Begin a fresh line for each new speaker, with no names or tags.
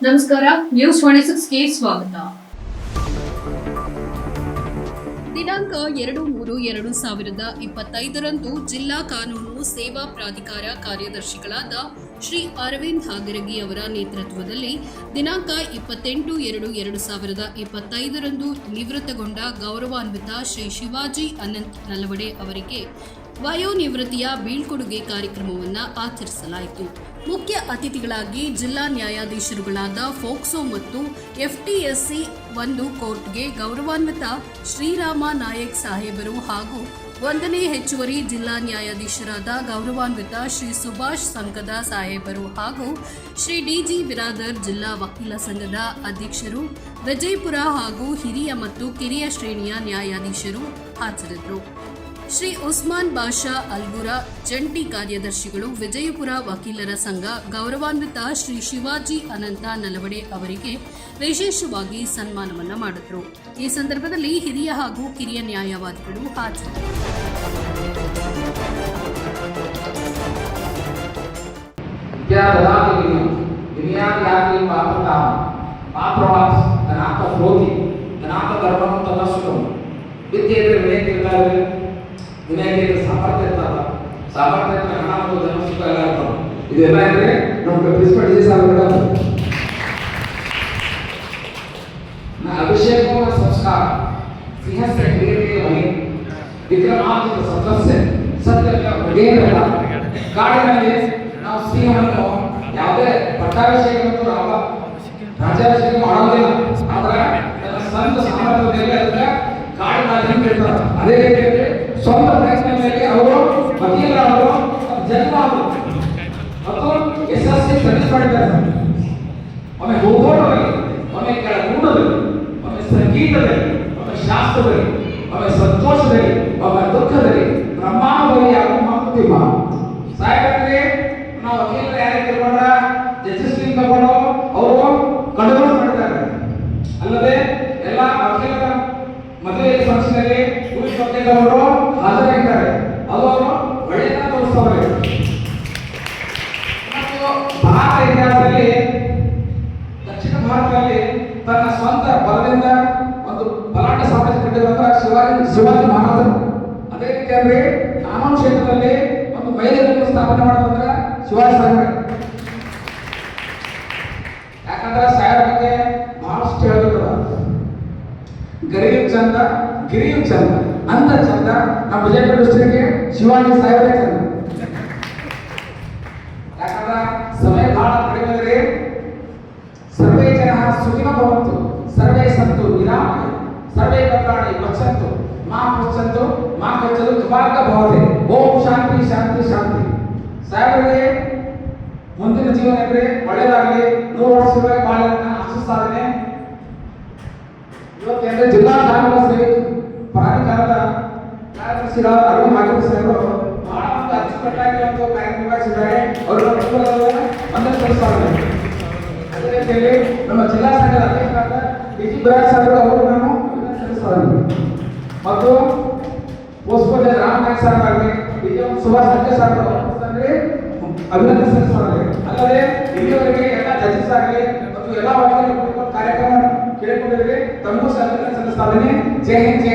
ನಮಸ್ಕಾರ news twenty ಸಿಕ್ಸ್ಗೆ ಸ್ವಾಗತ. ದಿನಾಂಕ ಎರಡು ಮೂರು ಎರಡು ಸಾವಿರದ ಇಪ್ಪತ್ತೈದರಂದು ಜಿಲ್ಲಾ ಕಾನೂನು ಸೇವಾ ಪ್ರಾಧಿಕಾರ ಕಾರ್ಯದರ್ಶಿಗಳಾದ ಶ್ರೀ ಅರವಿಂದ್ ಹಾಗರಗಿ ಅವರ ನೇತೃತ್ವದಲ್ಲಿ ದಿನಾಂಕ ಇಪ್ಪತ್ತೆಂಟು ಎರಡು ಎರಡು ಸಾವಿರದ ಇಪ್ಪತ್ತೈದರಂದು ನಿವೃತ್ತಗೊಂಡ ಗೌರವಾನ್ವಿತ ಶ್ರೀ ಶಿವಾಜಿ ಅನಂತ್ ನಲವಡೆ ಅವರಿಗೆ ವಯೋನಿವೃತ್ತಿಯ ಬೀಳ್ಕೊಡುಗೆ ಕಾರ್ಯಕ್ರಮವನ್ನು ಆಚರಿಸಲಾಯಿತು. ಮುಖ್ಯ ಅತಿಥಿಗಳಾಗಿ ಜಿಲ್ಲಾ ನ್ಯಾಯಾಧೀಶರುಗಳಾದ ಫೋಕ್ಸೋ ಮತ್ತು ಎಫ್ಟಿಎಸ್ಸಿ ಒಂದು ಕೋರ್ಟ್ಗೆ ಗೌರವಾನ್ವಿತ ಶ್ರೀರಾಮ ನಾಯಕ್ ಸಾಹೇಬರು ಹಾಗೂ ಒಂದನೇ ಹೆಚ್ಚುವರಿ ಜಿಲ್ಲಾ ನ್ಯಾಯಾಧೀಶರಾದ ಗೌರವಾನ್ವಿತ ಶ್ರೀ ಸುಭಾಷ್ ಸಂಕದ ಸಾಹೇಬರು ಹಾಗೂ ಶ್ರೀ ಡಿಜಿ ಬಿರಾದರ್ ಜಿಲ್ಲಾ ವಕೀಲ ಸಂಘದ ಅಧ್ಯಕ್ಷರು, ವಿಜಯಪುರ ಹಾಗೂ ಹಿರಿಯ ಮತ್ತು ಕಿರಿಯ ಶ್ರೇಣಿಯ ನ್ಯಾಯಾಧೀಶರು ಹಾಜರಿದ್ದರು. ಶ್ರೀ ಉಸ್ಮಾನ್ ಬಾಷಾ ಅಲ್ಗುರ ಜಂಟಿ ಕಾರ್ಯದರ್ಶಿಗಳು ವಿಜಯಪುರ ವಕೀಲರ ಸಂಘ, ಗೌರವಾನ್ವಿತ ಶ್ರೀ ಶಿವಾಜಿ ಅನಂತ ನಲವಡೆ ಅವರಿಗೆ ವಿಶೇಷವಾಗಿ ಸನ್ಮಾನವನ್ನ ಮಾಡಿದರು. ಈ ಸಂದರ್ಭದಲ್ಲಿ ಹಿರಿಯ ಹಾಗೂ ಕಿರಿಯ ನ್ಯಾಯವಾದಿಗಳು ಹಾಜರಿದ್ದರು.
ವಿದ್ಯೆ ಇದ್ರೆ ವಿನಯ ಇರ್ತಾರೆ ಸಾಮರ್ಥ್ಯ ಸಾಮರ್ಥ್ಯ ಹಣ ಮತ್ತು ಧನ ಸುಖ ಎಲ್ಲ ಇರ್ತಾವ ಇದೆಲ್ಲ ಇದ್ರೆ ನಮ್ಮ ಪ್ರಿನ್ಸಿಪಲ್ ಡಿ ಸಾಹೇಬ್ರ ನಾ ಅಭಿಷೇಕ ಸಂಸ್ಕಾರ ಸಿಂಹಸ್ಥ ಕ್ರಿಯೆಗೆ ಮನೆ ವಿಕ್ರಮಾದಿತ್ಯ ಸದಸ್ಯ ಸತ್ಯ ಬಗೆಯಿರಲ್ಲ ಕಾಡಿನಲ್ಲಿ ನಾವು ಸಿಂಹವನ್ನು ಯಾವುದೇ ಪಟ್ಟಾಭಿಷೇಕ ಮತ್ತು ರಾಮ ರಾಜಾಭಿಷೇಕ ಮಾಡೋದಿಲ್ಲ ಆದ್ರೆ ಸ್ವಂತ ಸಾಮರ್ಥ್ಯದಲ್ಲಿ ಅದಕ್ಕೆ ಕಾಡಿನ ಇರ್ತಾರೆ ಅದೇ ರೀತಿಯಲ್ಲಿ ಸ್ವಂತ ಪ್ರಯತ್ನ ಮೇಲೆ ಅವರು ವಕೀಲರಾದರು ಜನ್ಮ ಆದರು ಮತ್ತು ಸಿ ಸರ್ವಿಸ್ ಮಾಡಿದ್ದಾರೆ ಒಮ್ಮೆ ಭೂಗೋಳದಲ್ಲಿ, ಒಮ್ಮೆ ಕೆಳಗೂಟದಲ್ಲಿ ಒಮ್ಮೆ ಸಂಗೀತದಲ್ಲಿ, ಒಮ್ಮೆ ಶಾಸ್ತ್ರದಲ್ಲಿ, ಒಮ್ಮೆ ಸಂತೋಷದಲ್ಲಿ, ಒಮ್ಮೆ ದುಃಖದಲ್ಲಿ ಬ್ರಹ್ಮಾಂಡದಲ್ಲಿ ಯಾವ ಮಂಕುತಿಮ್ಮ ಸಾಹೇಬರಿಗೆ ನಾವು ವಕೀಲರು ಯಾರಿಗೆ ತಿಳ್ಕೊಂಡ ಜಡ್ಜಸ್ ತಗೊಂಡು ಅವರು ಕಂಡುಗಳು ಮಾಡಿದ್ದಾರೆ. ಅಲ್ಲದೆ ಎಲ್ಲ ವಕೀಲರ ಮದುವೆ ಫಂಕ್ಷನಲ್ಲಿ ಪೊಲೀಸ್ ವಕೀಲರು ಹಾಜರಾಗಿದ್ದಾರೆ ಅದು ಅವರು ಒಳ್ಳೆಯ ತೋರಿಸ್ತವ್ರೆ ಮತ್ತು ಭಾರತ ಇತಿಹಾಸದಲ್ಲಿ ದಕ್ಷಿಣ ಭಾರತದಲ್ಲಿ ತನ್ನ ಸ್ವಂತ ಬಲದಿಂದ ಒಂದು ಬಲಾಟ ಸಾಮ್ರಾಜ್ಯ ಕಟ್ಟಿರುವಂತಹ ಶಿವಾಜಿ ಶಿವಾಜಿ ಮಹಾರಾಜರು. ಅದೇ ರೀತಿಯಲ್ಲಿ ಕಾನೂನು ಕ್ಷೇತ್ರದಲ್ಲಿ ಒಂದು ಮೈಲಿಗಲ್ಲನ್ನು ಸ್ಥಾಪನೆ ಮಾಡಿದಂದ್ರೆ ಶಿವಾಜಿ ಸಾಹೇಬ್ರೆ. ಯಾಕಂದ್ರೆ ಸಾಹೇಬ್ ಬಗ್ಗೆ ಬಹಳಷ್ಟು ಹೇಳ್ಬೇಕಲ್ಲ ಗರಿಯು ಚಂದ ಗಿರಿಯು ಚಂದ ಅಂದ ಚಂದ ನಮ್ಮ ವಿಜಯಪುರ ಡಿಸ್ಟ್ರಿಕ್ಟ್ಗೆ ಶಿವಾಜಿ ಸಾಹೇಬ್ರೆ ಚಂದ. ಸಮಯ ಬಹಳ ಕಡಿಮೆ ಸರ್ವೇ ಜನ ಸುಖಿನ ಭವಂತು, ಸರ್ವೇ ಸಂತು ನಿರಾಮ ಸರ್ವೇ ಭದ್ರಾಣಿ ಪಚ್ಚಂತು ಮಾ ಪಚ್ಚಂತು ಮಾ ಕಚ್ಚಲು ಕಬಾರ್ಗ ಭವತೆ. ಓಂ ಶಾಂತಿ ಶಾಂತಿ ಶಾಂತಿ. ಸಾಹೇಬರಿಗೆ ಮುಂದಿನ ಜೀವನ ಇದ್ರೆ ಒಳ್ಳೇದಾಗಲಿ. ನೂರು ವರ್ಷಗಳ ಬಾಳನ್ನ ಆಶಿಸ್ತಾ ಇದ್ದೇನೆ ಇವತ್ತೇಂದ್ರೆ ಜಿಲ್ಲಾ ಧಾರ್ಮಿಕ ಸೇವೆ? ಕಾರ್ಯದರ್ಶಿಗಳ ಅರವಿಂದ್ ಹಾಕಿದ ಸಾಹೇಬರು ಬಹಳ ಒಂದು ಅಚ್ಚುಕಟ್ಟಾಗಿ ಒಂದು ಕಾರ್ಯಕ್ರಮ ನಿರ್ವಹಿಸಿದ್ದಾರೆ ಅವರ ಒಂದೇ ಸಲ್ಲಿಸ್ತಾ ಇದ್ದಾರೆ ಅದೇ ರೀತಿಯಲ್ಲಿ ನಮ್ಮ ಜಿಲ್ಲಾ ಸಂಘದ ಅಧ್ಯಕ್ಷರಾದ ಡಿ ಜಿ ಬಿರಾಜ್ ಸಾಹೇಬರು ಅವರು ನಾನು ಅಭಿನಂದನೆ ಸಲ್ಲಿಸ್ತಾ ಇದ್ದೀನಿ ಮತ್ತು ಪೋಸ್ಪೋಜ ರಾಮನಾಯಕ್ ಸರ್ ಆಗಲಿ D G Subhash Sanjay sir ಅಂದರೆ ಅಭಿನಂದನೆ ಸಲ್ಲಿಸ್ತಾ ಇದ್ದಾರೆ ಅಲ್ಲದೆ ಇಲ್ಲಿಯವರೆಗೆ ಎಲ್ಲ ಜಡ್ಜಸ್ ಆಗಲಿ ಮತ್ತು ಎಲ್ಲ ವಕೀಲರು ಕುರಿತು ಕಾರ್ಯಕ್ರಮ ಕೇಳಿಕೊಂಡಿದ್ದೀರಿ ತಮಗೂ ಸಹ ಅಭಿನಂದನೆ ಸಲ್ಲಿಸ್ತಾ ಇದ್ದೀನಿ ಜೈ ಹಿಂದ್ ಜೈ ಕರ್ನಾಟಕ
ಇದಾಗಿತ್ತು